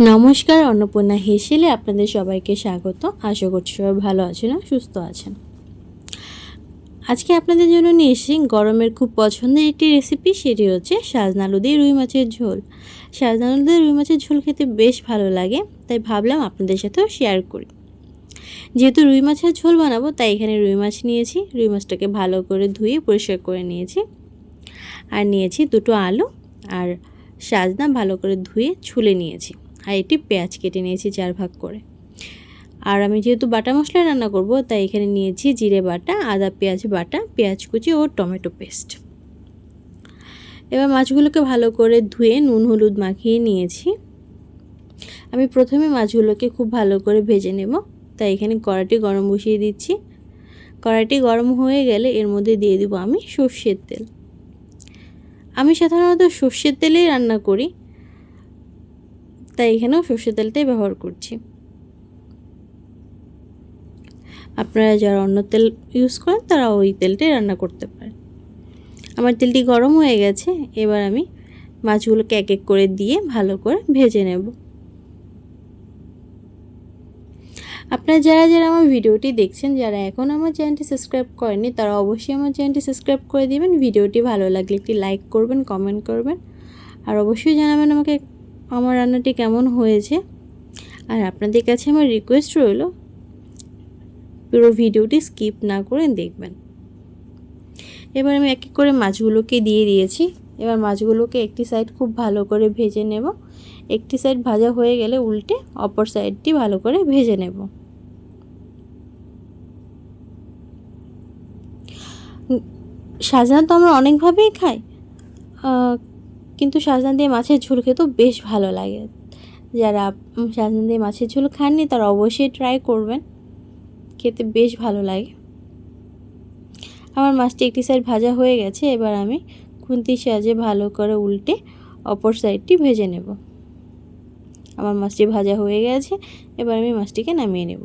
নমস্কার, অন্নপূর্ণা হেসেলে আপনাদের সবাইকে স্বাগত। আশা করছি সবাই ভালো আছেন সুস্থ আছেন। আজকে আপনাদের জন্য নিয়ে এসেছি গরমের খুব পছন্দের একটি রেসিপি সেটি হচ্ছে সাজনা আলু দিয়ে রুই মাছের ঝোল। সাজনা আলু দিয়ে রুই মাছের ঝোল খেতে বেশ ভালো লাগে, তাই ভাবলাম আপনাদের সাথেও শেয়ার করি। যেহেতু রুই মাছের ঝোল বানাবো, তাই এখানে রুই মাছ নিয়েছি। রুই মাছটাকে ভালো করে ধুয়ে পরিষ্কার করে নিয়েছি। আর নিয়েছি দুটো আলু, আর সাজনা ভালো করে ধুয়ে ছুলে নিয়েছি। আর এটি পেঁয়াজ কেটে নিয়েছি চার ভাগ করে। আর আমি যেহেতু বাটা মশলা রান্না করব, তাই এখানে নিয়েছি জিরে বাটা, আদা, পেঁয়াজ বাটা, পেঁয়াজ কুচি ও টমেটো পেস্ট। এবার মাছগুলোকে ভালো করে ধুয়ে নুন, হলুদ মাখিয়ে নিয়েছি। আমি প্রথমে মাছগুলোকে খুব ভালো করে ভেজে নেব। তাই এখানে কড়াটি গরম বসিয়ে দিচ্ছি। কড়াইটি গরম হয়ে গেলে এর মধ্যে দিয়ে দিব আমি সর্ষের তেল। আমি সাধারণত সর্ষের তেলেই রান্না করি। তাই এখানেও সর্ষের তেলটাই ব্যবহার করছি। আপনারা যারা অন্য তেল ইউজ করেন, তারা ওই তেলটাই রান্না করতে পারেন। আমার তেলটি গরম হয়ে গেছে, এবার আমি মাছগুলোকে এক এক করে দিয়ে ভালো করে ভেজে নেব। আপনারা যারা যারা আমার ভিডিওটি দেখছেন, যারা এখন আমার চ্যানেলটি সাবস্ক্রাইব করেনি তারা অবশ্যই আমার চ্যানেলটি সাবস্ক্রাইব করে দিবেন। ভিডিওটি ভালো লাগলে একটি লাইক করবেন, কমেন্ট করবেন। আর অবশ্যই জানাবেন আমাকে আমার রান্নাটি কেমন হয়েছে? আর আপনাদের কাছে আমার রিকোয়েস্ট রইল, পুরো ভিডিওটি স্কিপ না করে দেখবেন। এবার আমি এক এক করে মাছগুলোকে দিয়ে দিয়েছি। এবার মাছগুলোকে একটি সাইড খুব ভালো করে ভেজে নেব। একটি সাইড ভাজা হয়ে গেলে উল্টে অপর সাইডটি ভালো করে ভেজে নেব। সাজনা তো আমরা অনেকভাবেই খাই। কিন্তু সাজনা দিয়ে মাছের ঝোল খেতেও বেশ ভালো লাগে। যারা সাজনা দিয়ে মাছের ঝোল খাননি তারা অবশ্যই ট্রাই করবেন। খেতে বেশ ভালো লাগে। আমার মাছটি একটি সাইড ভাজা হয়ে গেছে, এবার আমি খুন্তির সাহায্যে ভালো করে উল্টে অপর সাইডটি ভেজে নেব। আমার মাছটি ভাজা হয়ে গেছে, এবার আমি মাছটিকে নামিয়ে নেব।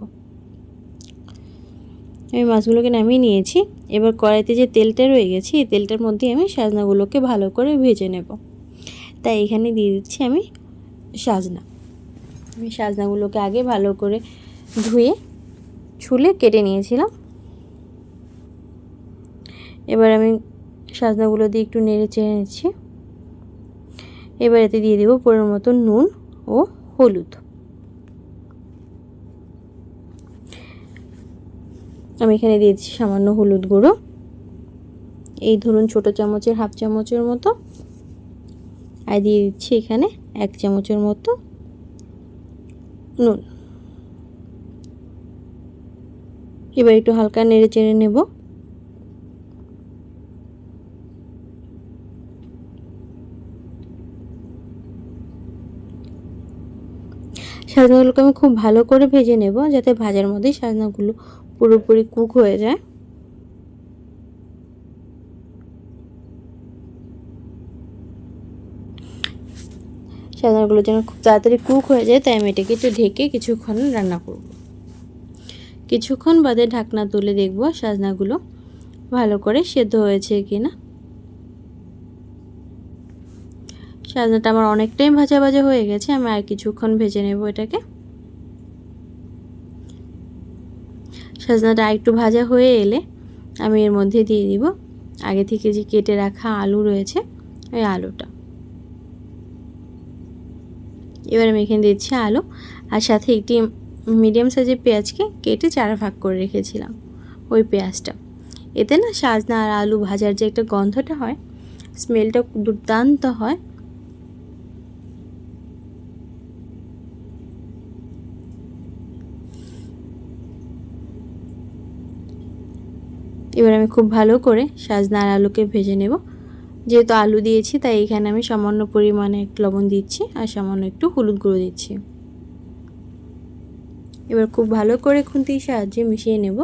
আমি মাছগুলোকে নামিয়ে নিয়েছি, এবার কড়াইতে যে তেলটা রয়ে গেছে, এই তেলটার মধ্যে আমি সাজনাগুলোকে ভালো করে ভেজে নেব। তাই এখানে দিয়ে দিচ্ছি আমি সাজনা। আমি সাজনাগুলোকে আগে ভালো করে ধুয়ে, ছুলে কেটে নিয়েছিলাম। এবার আমি সাজনাগুলো দিয়ে একটু নেড়ে চেড়ে নিচ্ছি। এবার এতে দিয়ে দেবো পরের মতো নুন ও হলুদ। আমি এখানে দিয়ে দিচ্ছি সামান্য হলুদ গুঁড়ো। এই ধরুন ছোট চামচের, হাফ চামচের মতো। আর দিয়ে দিচ্ছি এখানে এক চামচের মতো নুন। এবার একটু হালকা নেড়ে চেড়ে নেব। সাজনাগুলোকে আমি খুব ভালো করে ভেজে নেব যাতে ভাজার মধ্যেই সাজনাগুলো পুরোপুরি কুক হয়ে যায়। সাজনাগুলো যেন খুব তাড়াতাড়ি কুক হয়ে যায়, তাই আমি এটাকে একটু ঢেকে কিছুক্ষণ রান্না করব। কিছুক্ষণ বাদে ঢাকনা তুলে দেখব সাজনাগুলো ভালো করে সেদ্ধ হয়েছে কি না সাজনাটা আমার অনেকটাই ভাজা ভাজা হয়ে গেছে, আমি আর কিছুক্ষণ ভেজে নেব এটাকে। সাজনাটা একটু ভাজা হয়ে এলে আমি এর মধ্যে দিয়ে দিব। আগে থেকে যে কেটে রাখা আলু রয়েছে, ওই আলুটা। এবার আমি এখানে দিচ্ছি আলু আর সাথে একটি মিডিয়াম সাইজের পেঁয়াজকে কেটে চারা ভাগ করে রেখেছিলাম ওই পেঁয়াজটা। এতে না সাজনা আর আলু ভাজার যে একটা গন্ধটা হয়, স্মেলটা দুর্দান্ত হয়। এবার আমি খুব ভালো করে সাজনা আর আলুকে ভেজে নেব। যেহেতু আলু দিয়েছি, তাই এখানে আমি সামান্য পরিমাণে লবণ দিচ্ছি আর সামান্য একটু হলুদ গুঁড়ো দিচ্ছি। এবার খুব ভালো করে খুন্তির সাহায্যে মিশিয়ে নেব।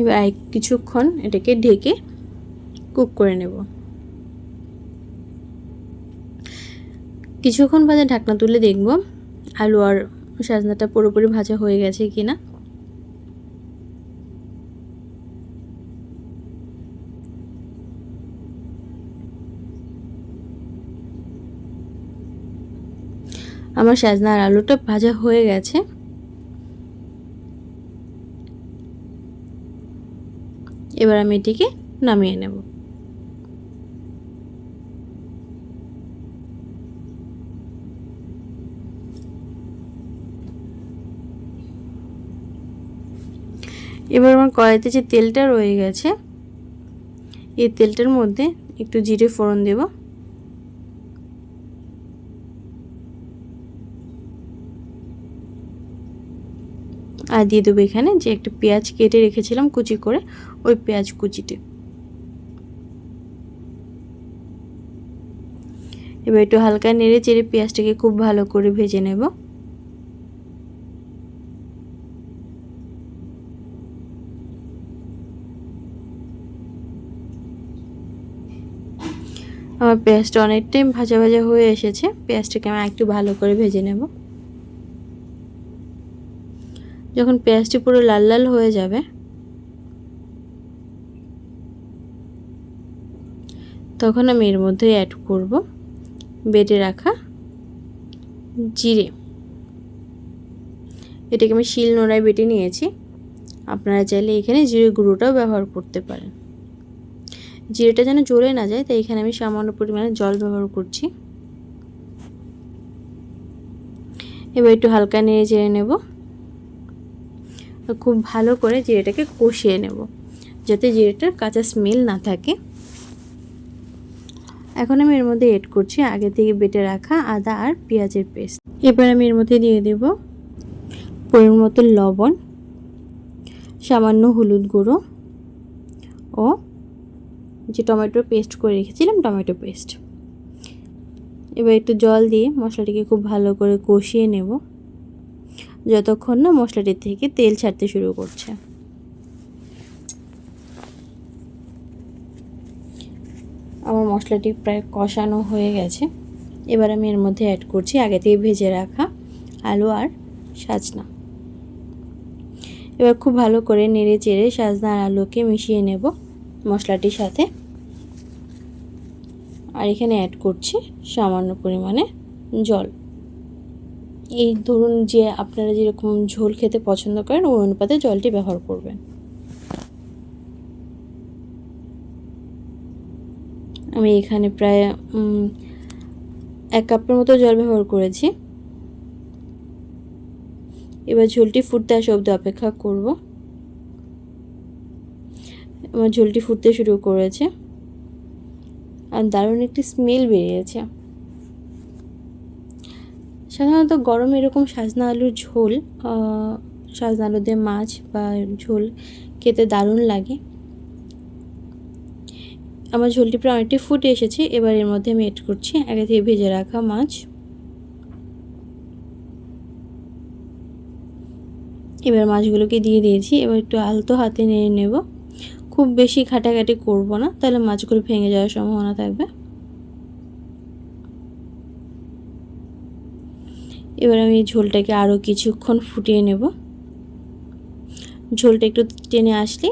এবার কিছুক্ষণ এটাকে ঢেকে কুক করে নেব। কিছুক্ষণ বাদে ঢাকনা তুলে দেখব আলু আর সাজনাটা পুরোপুরি ভাজা হয়ে গেছে কিনা। আমার সাজনার আলুটা ভাজা হয়ে গেছে। এবার আমি এটিকে নামিয়ে নেব। এবার আমার কড়াইতে যে তেলটা রয়ে গেছে, এই তেলটার মধ্যে একটু জিরে ফোড়ন দেব। আর দিয়ে দেবো এখানে যে একটা পেঁয়াজ কেটে রেখেছিলাম কুচি করে, ওই পেঁয়াজ কুচিটি এবার একটু হালকা নেড়ে চেড়ে পেঁয়াজটাকে খুব ভালো করে ভেজে নেব। আমার পেঁয়াজটা অনেক টাইম ভাজা ভাজা হয়ে এসেছে, পেঁয়াজটাকে আমি একটু ভালো করে ভেজে নেব। যখন পেঁয়াজটি পুরো লাল লাল হয়ে যাবে, তখন আমি এর মধ্যে অ্যাড করব বেটে রাখা জিরে। এটাকে আমি শিল নোড়ায় বেটে নিয়েছি। আপনারা চাইলে এখানে জিরে গুঁড়োটাও ব্যবহার করতে পারেন। জিরেটা যেন জ্বলে না যায়, তাই এখানে আমি সামান্য পরিমাণে জল ব্যবহার করছি। এবার একটু হালকা নেড়ে চেড়ে নেব। খুব ভালো করে জিরেটাকে কষিয়ে নেব, যাতে জিরেটার কাঁচা স্মেল না থাকে। এখন আমি এর মধ্যে এড করছি আগে থেকে বেটে রাখা আদা আর পেঁয়াজের পেস্ট এবার আমি এর মধ্যে দিয়ে দেব পরিমাণ মতো লবণ, সামান্য হলুদ গুঁড়ো ও যে টমেটোর পেস্ট করে রেখেছিলাম টমেটো পেস্ট এবার একটু জল দিয়ে মশলাটিকে খুব ভালো করে কষিয়ে নেব। যতক্ষণ না মশলাটির থেকে তেল ছাড়তে শুরু করছে। আমার মশলাটি প্রায় কষানো হয়ে গেছে। এবার আমি এর মধ্যে অ্যাড করছি আগে থেকে ভেজে রাখা আলু আর সাজনা। এবার খুব ভালো করে নেড়ে চেড়ে সাজনা আর আলুকে মিশিয়ে নেব মশলাটির সাথে। আর এখানে অ্যাড করছি সামান্য পরিমাণে জল। এই ধরুন যে আপনারা যেরকম ঝোল খেতে পছন্দ করেন, ওই অনুপাতে জলটি ব্যবহার করবেন। আমি এখানে প্রায় এক কাপের মতো জল ব্যবহার করেছি। এবার ঝোলটি ফুটতে আসা অব্দি অপেক্ষা করব। আমার ঝোলটি ফুটতে শুরু করেছে। আর দারুণ একটি স্মেল বেরিয়েছে। সাধারণত গরমে এরকম সাজনা আলুর ঝোল সাজনা আলু দিয়ে মাছ বা ঝোল খেতে দারুণ লাগে। আমার ঝোলটি প্রায় অনেকটি ফুটে এসেছে, এবার এর মধ্যে আমি এড করছি আগে থেকে ভেজে রাখা মাছ। এবার মাছগুলোকে দিয়ে দিয়েছি, এবার একটু আলতো হাতে নিয়ে নেব। খুব বেশি ঘাটাঘাটি করব না, তাহলে মাছগুলো ভেঙে যাওয়ার সম্ভাবনা থাকবে। এবার আমি ঝোলটাকে আরও কিছুক্ষণ ফুটিয়ে নেব। ঝোলটা একটু টেনে আসলে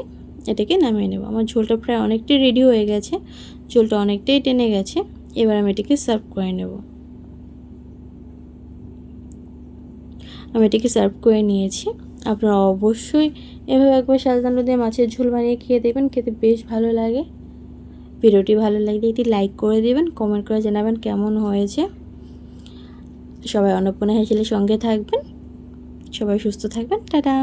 এটাকে নামিয়ে নেব। আমার ঝোলটা প্রায় অনেকটাই রেডি হয়ে গেছে, ঝোলটা অনেকটাই টেনে গেছে, এবার আমি এটাকে সার্ভ করে নেব। আমি এটাকে সার্ভ করে নিয়েছি। আপনারা অবশ্যই এভাবে একবার সাজদানো দিয়ে মাছের ঝোল বানিয়ে খেয়ে দেবেন খেতে বেশ ভালো লাগে। ভিডিওটি ভালো লাগলে এটি লাইক করে দেবেন কমেন্ট করে জানাবেন কেমন হয়েছে। সবাই অন্নপূর্ণা হেসেলের সঙ্গে থাকবেন। সবাই সুস্থ থাকবেন। টাটা।